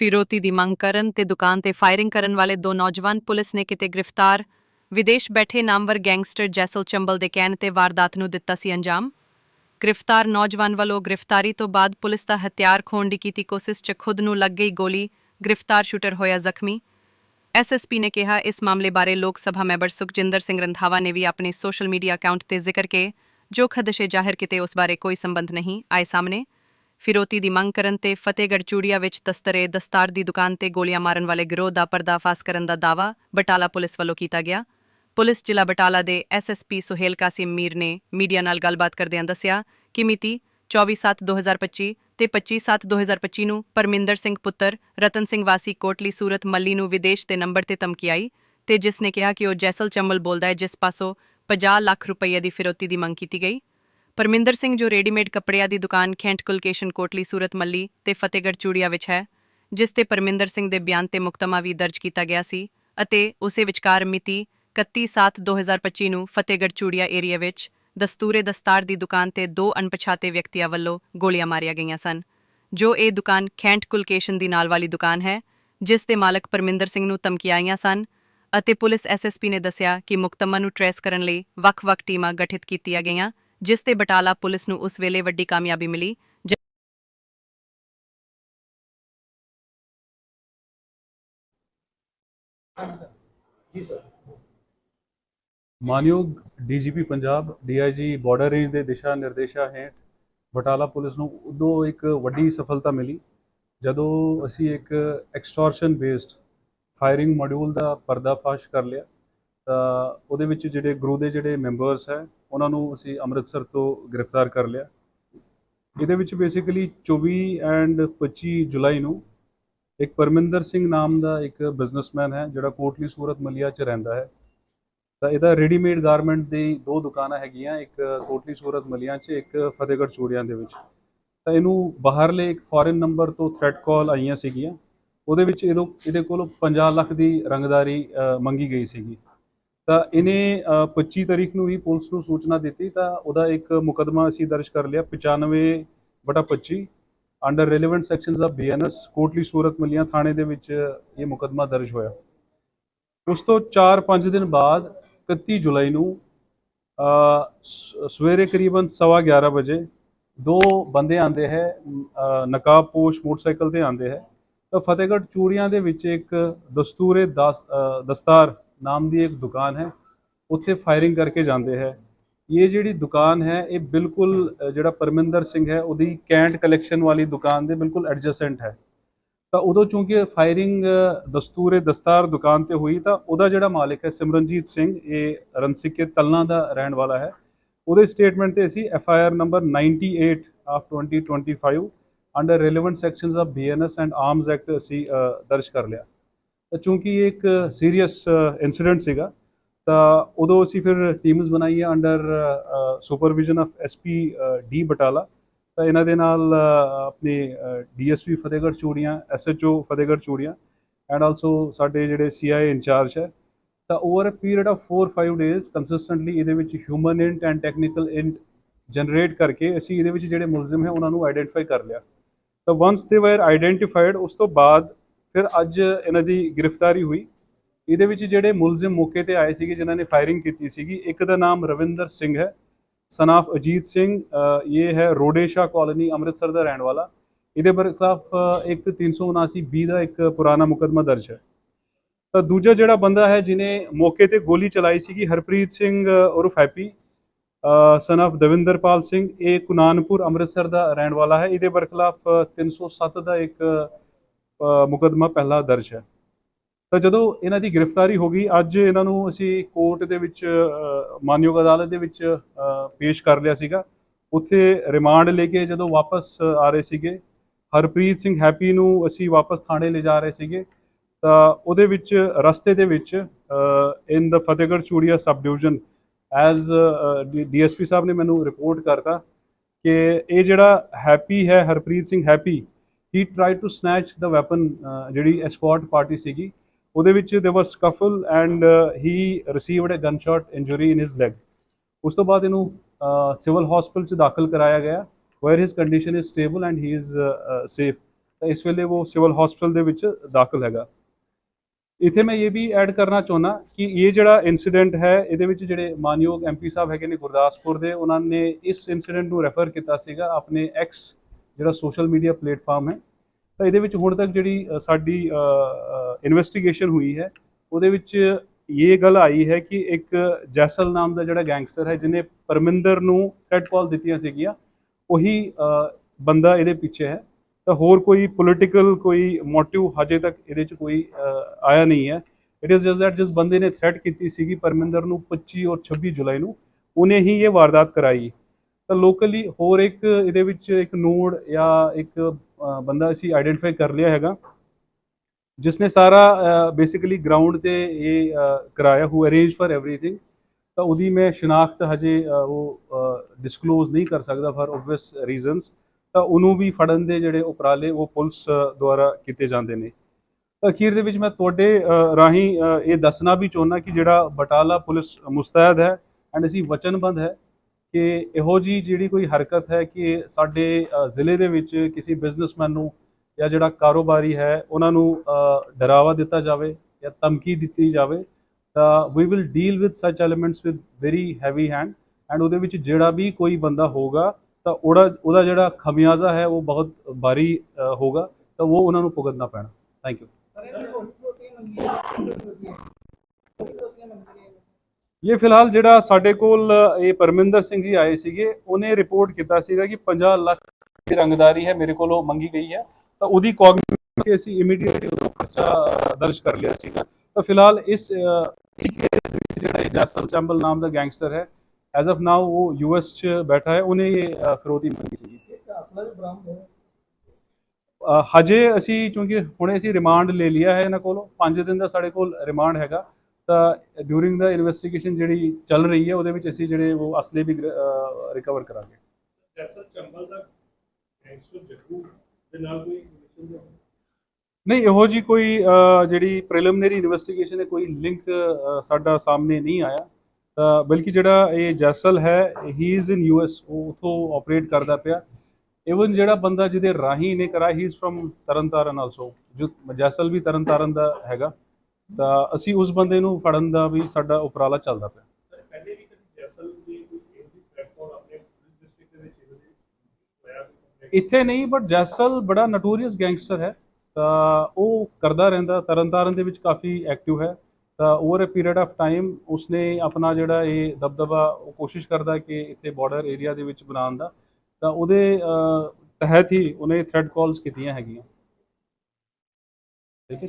ਫਿਰੋਤੀ ਦੀ ਮੰਗ ਕਰਨ ਤੇ ਦੁਕਾਨ ਤੇ ਫਾਇਰਿੰਗ ਕਰਨ ਵਾਲੇ ਦੋ ਨੌਜਵਾਨ ਪੁਲਿਸ ਨੇ ਕਿਤੇ ਗ੍ਰਿਫਤਾਰ। ਵਿਦੇਸ਼ ਬੈਠੇ ਨਾਮਵਰ ਗੈਂਗਸਟਰ ਜੈਸਲ ਚੰਬਲ ਦੇ ਕਹਿਣ ਤੇ ਵਾਰਦਾਤ ਨੂੰ ਦਿੱਤਾ ਸੀ ਅੰਜਾਮ। ਗ੍ਰਿਫਤਾਰ ਨੌਜਵਾਨ ਵੱਲੋਂ ਗ੍ਰਿਫਤਾਰੀ ਤੋਂ ਬਾਅਦ ਪੁਲਿਸ ਦਾ ਹਥਿਆਰ ਖੋਣ ਦੀ ਕੀਤੀ ਕੋਸ਼ਿਸ਼ 'ਚ ਖੁਦ ਨੂੰ ਲੱਗ ਗਈ ਗੋਲੀ, ਗ੍ਰਿਫਤਾਰ ਸ਼ੂਟਰ ਹੋਇਆ ਜ਼ਖਮੀ। ਐਸਐਸਪੀ ਨੇ ਕਿਹਾ, ਇਸ ਮਾਮਲੇ ਬਾਰੇ ਲੋਕ ਸਭਾ ਮੈਂਬਰ ਸੁਖਜਿੰਦਰ ਸਿੰਘ ਰੰਧਾਵਾ ਨੇ ਵੀ ਆਪਣੇ ਸੋਸ਼ਲ ਮੀਡੀਆ ਅਕਾਊਂਟ ਤੇ ਜ਼ਿਕਰ ਕੇ ਜੋ ਖਦਸ਼ੇ ਜ਼ਾਹਿਰ ਕੀਤੇ ਉਸ ਬਾਰੇ ਕੋਈ ਸੰਬੰਧ ਨਹੀਂ, ਆਏ ਸਾਹਮਣੇ। ਫਿਰੋਤੀ ਦੀ ਮੰਗ ਕਰਨ ਤੇ ਫਤਿਹਗੜ੍ਹ ਚੂੜੀਆ ਵਿੱਚ ਤਸਤਰੇ, ਦਸਤਾਰ ਦੀ ਦੁਕਾਨ ਤੇ ਗੋਲੀਆਂ ਮਾਰਨ ਵਾਲੇ ਗਿਰੋਹ ਦਾ ਪਰਦਾਫਾਸ਼ ਕਰਨ ਦਾ ਦਾਅਵਾ ਬਟਾਲਾ ਪੁਲਿਸ ਵੱਲੋਂ ਕੀਤਾ ਗਿਆ। ਪੁਲਿਸ ਜ਼ਿਲ੍ਹਾ ਬਟਾਲਾ ਦੇ ਐਸਐਸਪੀ ਸੁਹੇਲ ਕਾਸਿਮ ਮੀਰ ਨੇ ਮੀਡੀਆ ਨਾਲ ਗੱਲਬਾਤ ਕਰਦਿਆਂ ਦੱਸਿਆ ਕਿ ਮਿਤੀ 24/7/2025 ਤੇ 25/7/2025 ਨੂੰ ਪਰਮਿੰਦਰ ਸਿੰਘ ਪੁੱਤਰ, ਰਤਨ ਸਿੰਘ ਵਾਸੀ ਕੋਟਲੀ ਸੂਰਤ ਮੱਲੀ ਨੂੰ ਵਿਦੇਸ਼ ਦੇ ਨੰਬਰ ਤੇ ਧਮਕੀ ਆਈ ਤੇ ਜਿਸ ਨੇ ਕਿਹਾ ਕਿ ਉਹ ਜੈਸਲ ਚੰਬਲ ਬੋਲਦਾ ਹੈ, ਜਿਸ ਪਾਸੋਂ 50 ਲੱਖ ਰੁਪਏ ਦੀ ਫਿਰੋਤੀ ਦੀ ਮੰਗ ਕੀਤੀ ਗਈ। ਪਰਮਿੰਦਰ ਸਿੰਘ ਜੋ ਰੈਡੀਮੇਡ ਕੱਪੜਿਆਂ ਦੀ ਦੁਕਾਨ ਖੈਂਟ ਕੁਲਕੇਸ਼ਨ ਕੋਟਲੀ ਸੂਰਤ ਮੱਲੀ ਤੇ ਫਤਿਹਗੜ੍ਹ ਚੂੜੀਆ ਵਿੱਚ ਹੈ, ਜਿਸ ਤੇ ਪਰਮਿੰਦਰ ਸਿੰਘ ਦੇ ਬਿਆਨ ਤੇ ਮੁਕਤਮਾ ਵੀ ਦਰਜ ਕੀਤਾ ਗਿਆ ਸੀ ਅਤੇ ਉਸੇ ਵਿਚਕਾਰ ਮਿਤੀ 31/7/2025 ਨੂੰ ਫਤਿਹਗੜ੍ਹ ਚੂੜੀਆ ਏਰੀਆ ਵਿੱਚ ਦਸਤੂਰੇ ਦਸਤਾਰ ਦੀ ਦੁਕਾਨ ਤੇ ਦੋ ਅਣਪਛਾਤੇ ਵਿਅਕਤੀਆਂ ਵੱਲੋਂ ਗੋਲੀਆਂ ਮਾਰੀਆਂ ਗਈਆਂ ਸਨ, ਜੋ ਇਹ ਦੁਕਾਨ ਖੈਂਟ ਕੁਲਕੇਸ਼ਨ ਦੀ ਨਾਲ ਵਾਲੀ ਦੁਕਾਨ ਹੈ, ਜਿਸ ਦੇ ਮਾਲਕ ਪਰਮਿੰਦਰ ਸਿੰਘ ਨੂੰ ਧਮਕੀਆਂ ਆਈਆਂ ਸਨ ਅਤੇ ਪੁਲਿਸ ਐਸਐਸਪੀ ਨੇ ਦੱਸਿਆ ਕਿ ਮੁਕਤਮਾ ਨੂੰ ਟ੍ਰੇਸ ਕਰਨ ਲਈ ਵੱਖ-ਵੱਖ ਟੀਮਾਂ ਗਠਿਤ ਕੀਤੀਆਂ ਗਈਆਂ ਜਿਸ ਤੇ ਬਟਾਲਾ ਪੁਲਿਸ ਨੂੰ ਉਸ ਵੇਲੇ ਵੱਡੀ ਕਾਮਯਾਬੀ ਮਿਲੀ ਜ- ਮਾਨਯੋਗ DGP Punjab, DIG border range ਦੇ ਦਿਸ਼ਾ ਨਿਰਦੇਸ਼ਾਂ ਹੇਠ ਬਟਾਲਾ ਪੁਲਿਸ ਨੂੰ ਉਦੋਂ ਇੱਕ ਵੱਡੀ ਸਫਲਤਾ ਮਿਲੀ, ਜਦੋਂ ਅਸੀਂ ਇੱਕ ਐਕਸਟੋਰਸ਼ਨ ਬੇਸਡ ਫਾਇਰਿੰਗ ਮੋਡਿਊਲ ਦਾ ਪਰਦਾਫਾਸ਼ ਕਰ ਲਿਆ। ਤਾਂ ਉਹਦੇ ਵਿੱਚ ਜਿਹੜੇ ਗਰੁੱਪ ਦੇ ਜਿਹੜੇ ਮੈਂਬਰਸ ਹੈ ਉਹਨਾਂ ਨੂੰ ਅਸੀਂ ਅੰਮ੍ਰਿਤਸਰ ਤੋਂ ਗ੍ਰਿਫਤਾਰ ਕਰ ਲਿਆ। ਇਹਦੇ ਵਿੱਚ ਬੇਸਿਕਲੀ 24 ਐਂਡ 25 ਜੁਲਾਈ ਨੂੰ ਇੱਕ ਪਰਮਿੰਦਰ ਸਿੰਘ ਨਾਮ ਦਾ ਇੱਕ ਬਿਜ਼ਨਸਮੈਨ ਹੈ, ਜਿਹੜਾ ਕੋਟਲੀ ਸੂਰਤ ਮਲੀਆ 'ਚ ਰਹਿੰਦਾ ਹੈ। ਤਾਂ ਇਹਦਾ ਰੈਡੀਮੇਡ ਗਾਰਮੈਂਟ ਦੀ ਦੋ ਦੁਕਾਨਾਂ ਹੈਗੀਆਂ, ਇੱਕ ਕੋਟਲੀ ਸੂਰਤ ਮਲੀਆਂ 'ਚ, ਇੱਕ ਫਤਿਹਗੜ੍ਹ ਚੂੜੀਆਂ ਦੇ ਵਿੱਚ। ਤਾਂ ਇਹਨੂੰ ਬਾਹਰਲੇ ਇੱਕ ਫੋਰਨ ਨੰਬਰ ਤੋਂ ਥ੍ਰੈਟ ਕਾਲ ਆਈਆਂ ਸੀਗੀਆਂ। ਉਹਦੇ ਵਿੱਚ ਇਹਦੋਂ ਇਹਦੇ ਕੋਲੋਂ 50 ਲੱਖ ਦੀ ਰੰਗਦਾਰੀ ਮੰਗੀ ਗਈ ਸੀਗੀ। ਤਾਂ ਇਹਨੇ ਅ, 25 ਤਾਰੀਖ ਨੂੰ ਹੀ ਪੁਲਿਸ ਨੂੰ ਸੂਚਨਾ ਦਿੱਤੀ ਤਾਂ ਉਹਦਾ ਇੱਕ ਮੁਕਦਮਾ ਅਸੀਂ ਦਰਜ ਕਰ ਲਿਆ 95 ਬਟਾ 25 under relevant sections of BNS Kotli Surat Malli ਥਾਣੇ ਦੇ ਵਿੱਚ ਇਹ ਮੁਕਦਮਾ ਦਰਜ ਹੋਇਆ। ਉਸ ਤੋਂ 4-5 ਦਿਨ ਬਾਅਦ 31 ਜੁਲਾਈ ਨੂੰ ਸਵੇਰੇ ਕਰੀਬਨ 11:30 ਵਜੇ ਦੋ ਬੰਦੇ ਆਂਦੇ ਹੈ ਅ, ਨਕਾਬਪੋਸ਼ ਮੋਟਰਸਾਈਕਲ ਤੇ ਆਂਦੇ ਹੈ। ਤਾਂ ਫਤਿਹਗੜ੍ਹ ਚੂੜੀਆਂ ਦੇ ਵਿੱਚ ਇੱਕ ਦਸਤੂਰੇ ਦਸ ਦਸਤਾਰ ਨਾਮ ਦੀ ਇੱਕ ਦੁਕਾਨ ਹੈ, ਉੱਥੇ ਫਾਇਰਿੰਗ ਕਰਕੇ ਜਾਂਦੇ ਹੈ। ਇਹ ਜਿਹੜੀ ਦੁਕਾਨ ਹੈ, ਇਹ ਬਿਲਕੁਲ ਜਿਹੜਾ ਪਰਮਿੰਦਰ ਸਿੰਘ ਹੈ, ਉਹਦੀ ਕੈਂਟ ਕਲੈਕਸ਼ਨ ਵਾਲੀ ਦੁਕਾਨ ਦੇ ਬਿਲਕੁਲ ਐਡਜਸੈਂਟ ਹੈ। ਤਾਂ ਉਦੋਂ ਚੂੰਕਿ ਫਾਇਰਿੰਗ ਦਸਤੂਰੇ ਦਸਤਾਰ ਦੁਕਾਨ ਤੇ ਹੋਈ, ਤਾਂ ਉਹਦਾ ਜਿਹੜਾ ਮਾਲਕ ਹੈ, ਸਿਮਰਨਜੀਤ ਸਿੰਘ, ਇਹ ਰਣਸਿੱਕੇ ਤਲਨਾ ਦਾ ਰਹਿਣ ਵਾਲਾ ਹੈ। ਉਹਦੇ ਸਟੇਟਮੈਂਟ ਤੇ ਅਸੀਂ F I R number 98 of 2025 under relevant sections of BNS and arms act ਅਸੀਂ ਦਰਜ ਕਰ ਲਿਆ। ਤਾਂ ਚੂੰਕਿ ਇਹ ਇੱਕ ਸੀਰੀਅਸ ਇਨਸੀਡੈਂਟ ਸੀਗਾ ਤਾਂ ਉਦੋਂ ਅਸੀਂ ਫਿਰ ਟੀਮਸ ਬਣਾਈ ਹੈ under supervision of SP D Batala. ਤਾਂ ਇਹਨਾਂ ਦੇ ਨਾਲ ਅ, ਆਪਣੇ DSP Fatehgarh Churian SHO Fatehgarh Churian and also ਸਾਡੇ ਜਿਹੜੇ ਸੀਆਈ ਇੰਚਾਰਜ ਹੈ। ਤਾਂ over a period of 4-5 days consistently ਇਹਦੇ ਵਿੱਚ human int and technical int generate ਕਰਕੇ ਅਸੀਂ ਇਹਦੇ ਵਿੱਚ ਜਿਹੜੇ ਮੁਲਜ਼ਮ ਹੈ ਉਹਨਾਂ ਨੂੰ ਆਈਡੈਂਟੀਫਾਈ ਕਰ ਲਿਆ। ਤਾਂ ਵਾਂਸ ਦੇ ਵਰ ਆਈਡੈਂਟੀਫਾਈਡ ਉਸ ਤੋਂ ਬਾਅਦ ਫਿਰ ਅੱਜ ਇਹਨਾਂ ਦੀ ਗ੍ਰਿਫਤਾਰੀ ਹੋਈ। ਇਹਦੇ ਵਿੱਚ ਜਿਹੜੇ ਮੁਲਜ਼ਮ ਮੌਕੇ ਤੇ ਆਏ ਸੀਗੇ, ਜਿਨ੍ਹਾਂ ਨੇ ਫਾਇਰਿੰਗ ਕੀਤੀ ਸੀਗੀ, ਇੱਕ ਦਾ ਨਾਮ ਰਵਿੰਦਰ ਸਿੰਘ ਹੈ, son of ਅਜੀਤ ਸਿੰਘ ਇਹ ਹੈ ਰੋਡੇਸ਼ਾ ਕਾਲੋਨੀ ਅੰਮ੍ਰਿਤਸਰ ਦਾ ਰਹਿਣ ਵਾਲਾ। ਇਹਦੇ ਖਿਲਾਫ ਇੱਕ 379 ਬੀ ਦਾ ਇੱਕ ਪੁਰਾਣਾ ਮੁਕੱਦਮਾ ਦਰਜ ਹੈ। ਤਾਂ ਦੂਜਾ ਜਿਹੜਾ ਬੰਦਾ ਹੈ ਜਿਨੇ ਮੌਕੇ ਤੇ ਗੋਲੀ ਚਲਾਈ ਸੀਗੀ, ਹਰਪ੍ਰੀਤ ਸਿੰਘ ਉਰਫ Happy son of Davinderpal Singh, ਇਹ ਕੁਨਾਨਪੁਰ, ਅੰਮ੍ਰਿਤਸਰ ਦਾ ਰਹਿਣ ਵਾਲਾ ਹੈ। ਇਹਦੇ ਬਰਖਲਾਫ 307 ਦਾ ਇੱਕ ਮੁਕੱਦਮਾ ਪਹਿਲਾ ਦਰਜ ਹੈ। ਤਾਂ ਜਦੋਂ ਇਹਨਾਂ ਦੀ ਗ੍ਰਿਫਤਾਰੀ ਹੋ ਗਈ, ਅੱਜ ਇਹਨਾਂ ਨੂੰ ਅਸੀਂ ਕੋਰਟ ਦੇ ਵਿੱਚ ਮਾਨਯੋਗ ਅਦਾਲਤ ਦੇ ਵਿੱਚ ਪੇਸ਼ ਕਰ ਲਿਆ ਸੀਗਾ। ਉੱਥੇ ਰਿਮਾਂਡ ਲੈ ਕੇ ਜਦੋਂ ਵਾਪਸ ਆ ਰਹੇ ਸੀਗੇ, ਹਰਪ੍ਰੀਤ ਸਿੰਘ ਹੈਪੀ ਨੂੰ ਅਸੀਂ ਵਾਪਸ ਥਾਣੇ ਲੈ ਜਾ ਰਹੇ ਸੀਗੇ। ਤਾਂ ਉਹਦੇ ਵਿੱਚ, ਰਸਤੇ ਦੇ ਵਿੱਚ in the Fatehgarh Churian sub division as DSP ਸਾਹਿਬ ਨੇ ਮੈਨੂੰ ਰਿਪੋਰਟ ਕਰਤਾ ਕਿ ਇਹ ਜਿਹੜਾ ਹੈਪੀ ਹੈ, Harpreet Singh Happy he try to snatch the weapon ਜਿਹੜੀ ਐਸਕॉर्ट ਪਾਰਟੀ ਸੀਗੀ, ਉਹਦੇ ਵਿੱਚ there was scuffle and he received received a gunshot injury in his leg. ਉਸ ਤੋਂ ਬਾਅਦ ਇਹਨੂੰ ਸਿਵਲ ਹਸਪੀਟਲ ਚ ਦਾਖਲ ਕਰਾਇਆ ਗਿਆ, where his condition is stable and he is safe ਤਾਂ ਇਸ ਵੇਲੇ ਉਹ ਸਿਵਲ ਹਸਪੀਟਲ ਦੇ ਵਿੱਚ ਦਾਖਲ ਹੈਗਾ। ਇਥੇ ਮੈਂ ਇਹ ਵੀ ਐਡ ਕਰਨਾ ਚਾਹੁੰਦਾ ਕਿ ਇਹ ਜਿਹੜਾ ਇਨਸੀਡੈਂਟ ਹੈ, ਇਹਦੇ ਵਿੱਚ ਜਿਹੜੇ ਮਾਨਯੋਗ ਐਮਪੀ ਸਾਹਿਬ ਹੈਗੇ ਨੇ ਗੁਰਦਾਸਪੁਰ ਦੇ, ਉਹਨਾਂ ਨੇ ਇਸ ਇਨਸੀਡੈਂਟ ਨੂੰ ਰੈਫਰ ਕੀਤਾ ਸੀਗਾ ਆਪਣੇ ਐਕਸ ਜਿਹੜਾ ਸੋਸ਼ਲ ਮੀਡੀਆ ਪਲੇਟਫਾਰਮ ਹੈ, ਤਾਂ ਇਹਦੇ ਵਿੱਚ ਹੁਣ ਤੱਕ ਜਿਹੜੀ ਸਾਡੀ ਇਨਵੈਸਟੀਗੇਸ਼ਨ ਹੋਈ ਹੈ, ਉਹਦੇ ਵਿੱਚ ਇਹ ਗੱਲ ਆਈ ਹੈ ਕਿ ਇੱਕ ਜੈਸਲ ਨਾਮ ਦਾ ਜਿਹੜਾ ਗੈਂਗਸਟਰ ਹੈ, ਜਿਹਨੇ ਪਰਮਿੰਦਰ ਨੂੰ ਥ੍ਰੈਟ ਕਾਲ ਦਿੱਤੀਆਂ ਸੀਗੀਆਂ, ਉਹੀ ਬੰਦਾ ਇਹਦੇ ਪਿੱਛੇ ਹੈ। ਤਾਂ ਹੋਰ ਕੋਈ ਪੋਲਿਟੀਕਲ ਕੋਈ ਮੋਟਿਵ ਹਜੇ ਤੱਕ ਇਹਦੇ ਚ ਕੋਈ ਆਇਆ ਨਹੀਂ ਹੈ। ਇਟ ਇਜ਼ ਜਸਟ ਦੈਟ ਜਿਸ ਬੰਦੇ ਨੇ ਥ੍ਰੈਟ ਕੀਤੀ ਸੀਗੀ ਪਰਮਿੰਦਰ ਨੂੰ 25 ਔਰ 26 ਜੁਲਾਈ ਨੂੰ, ਉਹਨੇ ਹੀ ਇਹ ਵਾਰਦਾਤ ਕਰਾਈ। ਤਾਂ ਲੋਕਲੀ ਹੋਰ ਇੱਕ ਇਹਦੇ ਵਿੱਚ ਇੱਕ ਨੋਡ ਜਾਂ ਇੱਕ ਬੰਦਾ ਅਸੀਂ ਆਈਡੈਂਟੀਫਾਈ ਕਰ ਲਿਆ ਹੈਗਾ ਜਿਸ ਨੇ ਸਾਰਾ ਬੇਸਿਕਲੀ ਗਰਾਊਂਡ ਤੇ ਇਹ ਕਰਾਇਆ ਹੂ ਅਰੇਂਜ ਫਾਰ एवरीथिंग ਤਾਂ ਉਹਦੀ ਮੈਂ ਸ਼ਨਾਖਤ ਹਜੇ ਉਹ ਡਿਸਕਲੋਜ਼ ਨਹੀਂ ਕਰ ਸਕਦਾ ਫਾਰ ਆਬਵੀਅਸ ਰੀਜ਼ਨਸ ਤਾਂ ਉਹਨੂੰ ਵੀ ਫੜਨ ਦੇ ਜਿਹੜੇ ਉਪਰਾਲੇ ਉਹ ਪੁਲਿਸ ਦੁਆਰਾ ਕੀਤੇ ਜਾਂਦੇ ਨੇ। ਅਖੀਰ ਦੇ ਵਿੱਚ ਮੈਂ ਤੁਹਾਡੇ ਰਾਹੀਂ ਇਹ ਦੱਸਣਾ ਵੀ ਚਾਹੁੰਦਾ ਕਿ ਜਿਹੜਾ ਬਟਾਲਾ ਪੁਲਿਸ ਮੁਸਤੈਦ ਹੈ ਐਂਡ ਅਸੀਂ ਵਚਨਬੰਦ ਹੈ ਕਿ ਇਹੋ ਜੀ ਜਿਹੜੀ ਕੋਈ ਹਰਕਤ ਹੈ ਕਿ ਸਾਡੇ ਜ਼ਿਲ੍ਹੇ ਦੇ ਵਿੱਚ ਕਿਸੇ ਬਿਜ਼ਨਸਮੈਨ ਨੂੰ ਜਾਂ ਜਿਹੜਾ ਕਾਰੋਬਾਰੀ ਹੈ, ਉਹਨਾਂ ਨੂੰ ਡਰਾਵਾ ਦਿੱਤਾ ਜਾਵੇ ਜਾਂ ਧਮਕੀ ਦਿੱਤੀ ਜਾਵੇ, ਤਾਂ we will deal with such elements with very heavy hand and ਉਹਦੇ ਵਿੱਚ ਜਿਹੜਾ ਵੀ ਕੋਈ ਬੰਦਾ ਹੋਗਾ ਤਾਂ ਉਹਦਾ ਉਹਦਾ ਜਿਹੜਾ ਖਮਿਆਜ਼ਾ ਹੈ ਉਹ ਬਹੁਤ ਭਾਰੀ ਹੋਗਾ ਤਾਂ ਉਹ ਉਹਨਾਂ ਨੂੰ ਭੁਗਤਣਾ ਪੈਣਾ। ਥੈਂਕ ਯੂ ਇਹ ਫਿਲਹਾਲ ਜਿਹੜਾ ਸਾਡੇ ਕੋਲ ਇਹ ਪਰਮਿੰਦਰ ਸਿੰਘ ਜੀ ਆਏ ਸੀਗੇ ਉਹਨੇ ਰਿਪੋਰਟ ਕੀਤਾ ਸੀਗਾ ਕਿ 50 ਲੱਖ ਦੀ ਰੰਗਦਾਰੀ ਹੈ ਮੇਰੇ ਕੋਲੋਂ ਮੰਗੀ ਗਈ ਹੈ। ਤਾਂ ਉਹਦੀ ਕੌਗਨੀਸ਼ਨ ਕੇ ਅਸੀਂ ਇਮੀਡੀਏਟਲੀ ਉਹਦਾ ਪਰਚਾ ਦਰਜ ਕਰ ਲਿਆ ਸੀਗਾ। ਤਾਂ ਫਿਲਹਾਲ ਇਸ ਜਿਹੜਾ ਇਹ ਚੰਬਲ ਨਾਮ ਦਾ ਗੈਂਗਸਟਰ ਹੈ ਐਜ਼ ਆਫ ਨਾਓ ਉਹ ਯੂਐਸ 'ਚ ਬੈਠਾ ਹੈ ਉਹਨੇ ਇਹ ਅ, ਫਿਰੌਤੀ ਮੰਗੀ ਸੀਗੀ। ਅ, ਹਜੇ ਅਸੀਂ ਕਿਉਂਕਿ ਹੁਣੇ ਅਸੀਂ ਰਿਮਾਂਡ ਲੈ ਲਿਆ ਹੈ ਇਹਨਾਂ ਕੋਲੋਂ 5 ਦਿਨ ਦਾ ਸਾਡੇ ਕੋਲ ਰਿਮਾਂਡ ਹੈਗਾ। ਤਾਂ ਡਿਊਰਿੰਗ ਦਾ ਇਨਵੈਸਟੀਗੇਸ਼ਨ ਜਿਹੜੀ ਚੱਲ ਰਹੀ ਹੈ ਉਹਦੇ ਵਿੱਚ ਅਸੀਂ ਜਿਹੜੇ ਉਹ ਅਸਲੇ ਵੀ ਰਿਕਵਰ ਕਰਾਂਗੇ। ਜੈਸਲ ਚੰਬਲ ਦਾ ਗੈਂਗਸਟਰ ਜੱਗੂ ਦੇ ਨਾਲ ਕੋਈ ਰਿਲੇਸ਼ਨ ਹੈ ਨਹੀਂ ਇਹੋ ਜੀ ਕੋਈ ਜਿਹੜੀ ਪ੍ਰੀਲਿਮਿਨਰੀ ਇਨਵੈਸਟੀਗੇਸ਼ਨ ਹੈ ਕੋਈ ਲਿੰਕ ਸਾਡਾ ਸਾਹਮਣੇ ਨਹੀਂ ਆਇਆ। ਤਾਂ ਬਲਕਿ ਜਿਹੜਾ ਇਹ ਜੈਸਲ ਹੈ ਹੀ ਇਜ਼ ਇਨ ਯੂਐਸ ਉਹ ਉਥੋਂ ਆਪਰੇਟ ਕਰਦਾ ਪਿਆ। ਇਵਨ ਜਿਹੜਾ ਬੰਦਾ ਜਿਹਦੇ ਰਾਹੀਂ ਨੇ ਕਰਾ he is from Tarn Taran also ਜੋ ਜੈਸਲ ਵੀ ਤਰਨਤਾਰਨ ਦਾ ਹੈਗਾ। ਤਾਂ ਅਸੀਂ ਉਸ ਬੰਦੇ ਨੂੰ ਫੜਨ ਦਾ ਵੀ ਸਾਡਾ ਉਪਰਾਲਾ ਚੱਲਦਾ ਪਿਆ। ਇੱਥੇ ਨਹੀਂ ਬਟ ਜੈਸਲ ਬੜਾ ਨਟੋਰੀਅਸ ਗੈਂਗਸਟਰ ਹੈ। ਤਾਂ ਉਹ ਕਰਦਾ ਰਹਿੰਦਾ ਤਰਨਤਾਰਨ ਦੇ ਵਿੱਚ ਕਾਫੀ ਐਕਟਿਵ ਹੈ। ਤਾਂ over a period of time ਉਸਨੇ ਆਪਣਾ ਜਿਹੜਾ ਇਹ ਦਬਦਬਾ ਉਹ ਕੋਸ਼ਿਸ਼ ਕਰਦਾ ਕਿ ਇੱਥੇ ਬਾਰਡਰ ਏਰੀਆ ਦੇ ਵਿੱਚ ਬਣਾਉਣ ਦਾ। ਤਾਂ ਉਹਦੇ ਤਹਿਤ ਹੀ ਉਹਨੇ ਥ੍ਰੈਡ ਕਾਲਸ ਕੀਤੀਆਂ ਹੈਗੀਆਂ। ਠੀਕ ਹੈ